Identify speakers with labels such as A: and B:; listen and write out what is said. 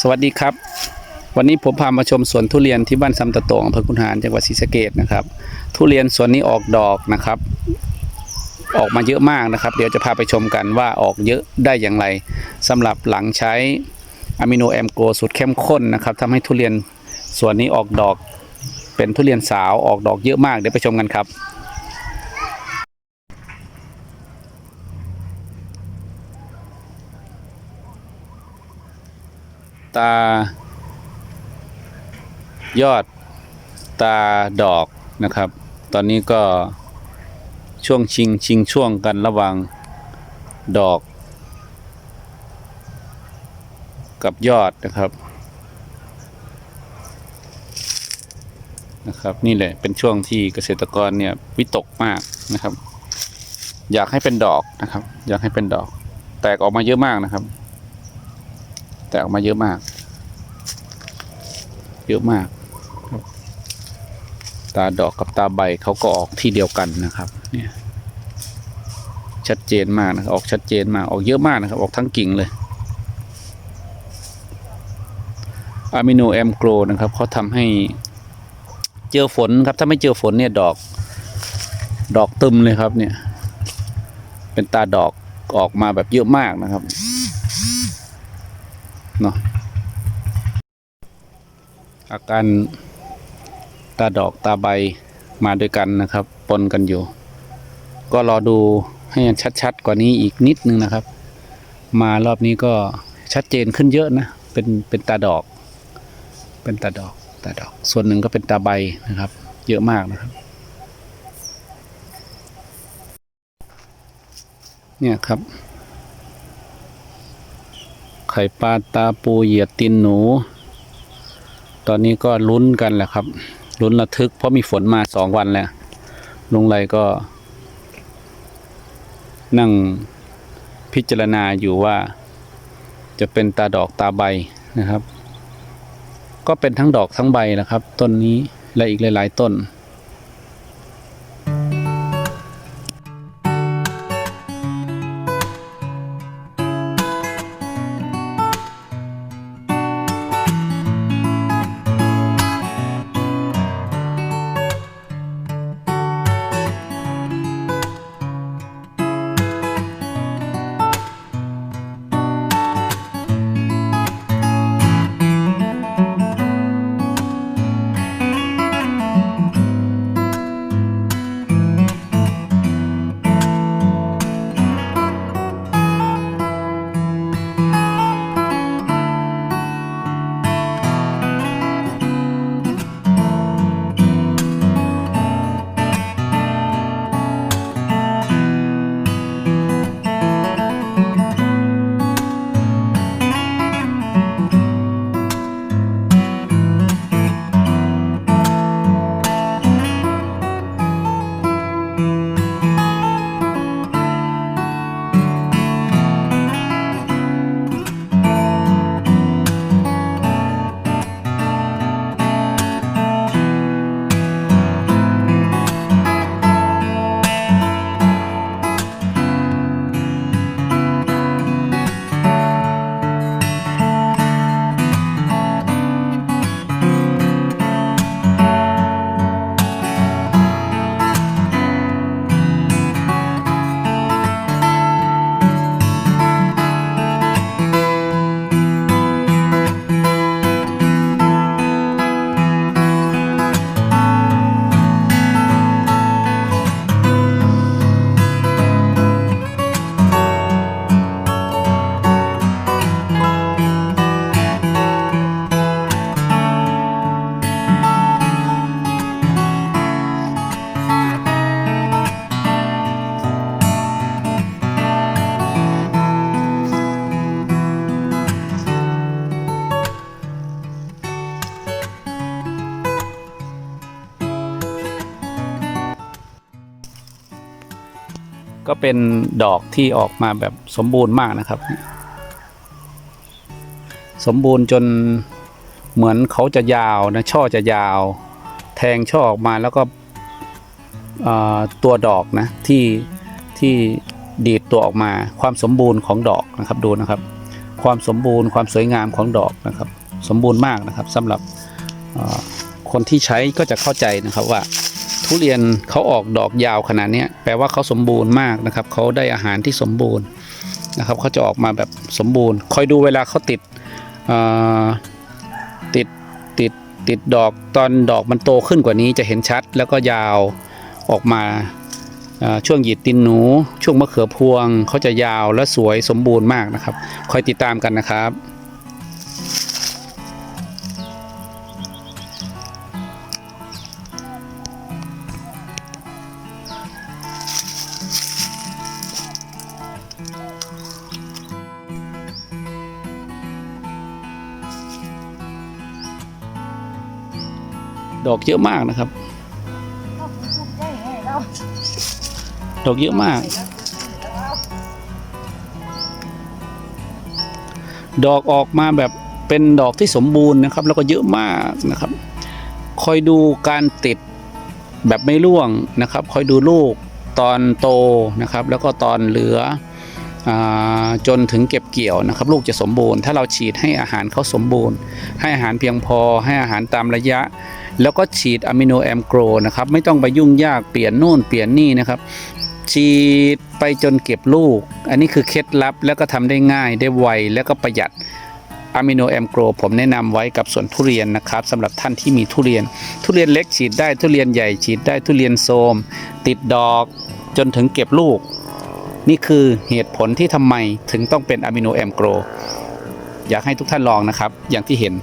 A: สวัสดีครับ วันนี้ผมพามาชมสวนทุเรียนที่บ้านซำตะโตงอำเภอคุนหารจังหวัดศรีสะเกษนะครับ ทุเรียนสวนนี้ออกดอกนะครับ ออกมาเยอะมากนะครับ เดี๋ยวจะพาไปชมกันว่าออกเยอะได้อย่างไรสำหรับหลังใช้อะมิโนแอมโกสูตรเข้มข้นนะครับทำให้ทุเรียนสวนนี้ออกดอก เป็นทุเรียนสาวออกดอกเยอะมากเดี๋ยวไปชมกันครับ ตา ยอดตาดอกนะครับ ตอนนี้ก็ช่วงชิงชิงช่วงกันระหว่างดอก กับยอดนะครับนะครับนี่แหละเป็นช่วงที่เกษตรกรเนี่ยวิตกมากนะครับ อยากให้เป็นดอกนะครับ อยากให้เป็นดอก แตกออกมาเยอะมากนะครับ แตกออกมาเยอะมาก เยอะมาก ตาดอกกับตาใบเขาก็ออกที่เดียวกันนะครับ เนี่ย ชัดเจนมากนะครับออกชัดเจนมากออกเยอะมากนะครับ ออกทั้งกิ่งเลยอะมิโนแอมโกรนะครับเขาทำให้เจอฝนครับ ถ้าไม่เจอฝนเนี่ยดอก ดอกตึมเลยครับเนี่ย เป็นตาดอกออกมาแบบเยอะมากนะครับ เนาะอาการตาดอกตาใบมาด้วยกันนะครับ ปนกันอยู่ ก็รอดูให้ชัดๆ กว่านี้อีกนิดนึงนะครับ มารอบนี้ก็ชัดเจนขึ้นเยอะนะ เป็นเป็นตาดอก เป็นตาดอกตาดอก ส่วนหนึ่งก็เป็นตาใบนะครับ เยอะมากนะครับ เนี่ยครับ ข่ปลาตาปูเหยียดตีนหนู ตอนนี้ก็ลุ้นกันแหละครับ ลุ้นระทึก เพราะมีฝนมาสองวันแล้วลุงไรก็ นั่งพิจารณาอยู่ว่า จะเป็นตาดอกตาใบนะครับ ก็เป็นทั้งดอกทั้งใบนะครับ ต้นนี้และอีกหลาย ๆ ต้น ก็เป็นดอกที่ออกมาแบบสมบูรณ์มากนะครับ สมบูรณ์จนเหมือนเขาจะยาวนะช่อจะยาว แทงช่อออกมาแล้วก็ตัวดอกนะที่ที่ดีดตัวออกมาความสมบูรณ์ของดอกนะครับดูนะครับ ความสมบูรณ์ความสวยงามของดอกนะครับ สมบูรณ์มากนะครับสำหรับคนที่ใช้ก็จะเข้าใจนะครับว่า ทุเรียนเขาออกดอกยาวขนาดนี้แปลว่าเขาสมบูรณ์มากนะครับเขาได้อาหารที่สมบูรณ์นะครับเขาจะออกมาแบบสมบูรณ์ คอยดูเวลาเขาติดติดติดติดดอกตอนดอกมันโตขึ้นกว่านี้จะเห็นชัด แล้วก็ยาวออกมาช่วงหยีดตินหนู ช่วงมะเขือพวงเขาจะยาวและสวยสมบูรณ์มากนะครับ คอยติดตามกันนะครับ ดอกเยอะมากนะครับ ดอกเยอะมาก ดอกออกมาแบบเป็นดอกที่สมบูรณ์นะครับ แล้วก็เยอะมากนะครับ คอยดูการติดแบบไม่ร่วงนะครับ คอยดูลูกตอนโตนะครับ แล้วก็ตอนเหลืออาจนถึงเก็บเกี่ยวนะครับ ลูกจะสมบูรณ์ ถ้าเราฉีดให้อาหารเขาสมบูรณ์ ให้อาหารเพียงพอให้อาหารตามระยะ แล้วก็ฉีดอะมิโนแอมโกรนะครับไม่ต้องไปยุ่งยากเปลี่ยนนู่นเปลี่ยนนี่นะครับฉีดไปจนเก็บลูก อันนี้คือเคล็ดลับแล้วก็ทำได้ง่ายได้ไวแล้วก็ประหยัดอะมิโนแอมโกรผมแนะนำไว้กับสวนทุเรียนนะครับสำหรับท่านที่มีทุเรียน ทุเรียนเล็กฉีดได้ทุเรียนใหญ่ฉีดได้ทุเรียนโทมติดดอกจนถึงเก็บลูก นี่คือเหตุผลที่ทำไมถึงต้องเป็นอะมิโนแอมโกรอยากให้ทุกท่านลองนะครับ อย่างที่เห็น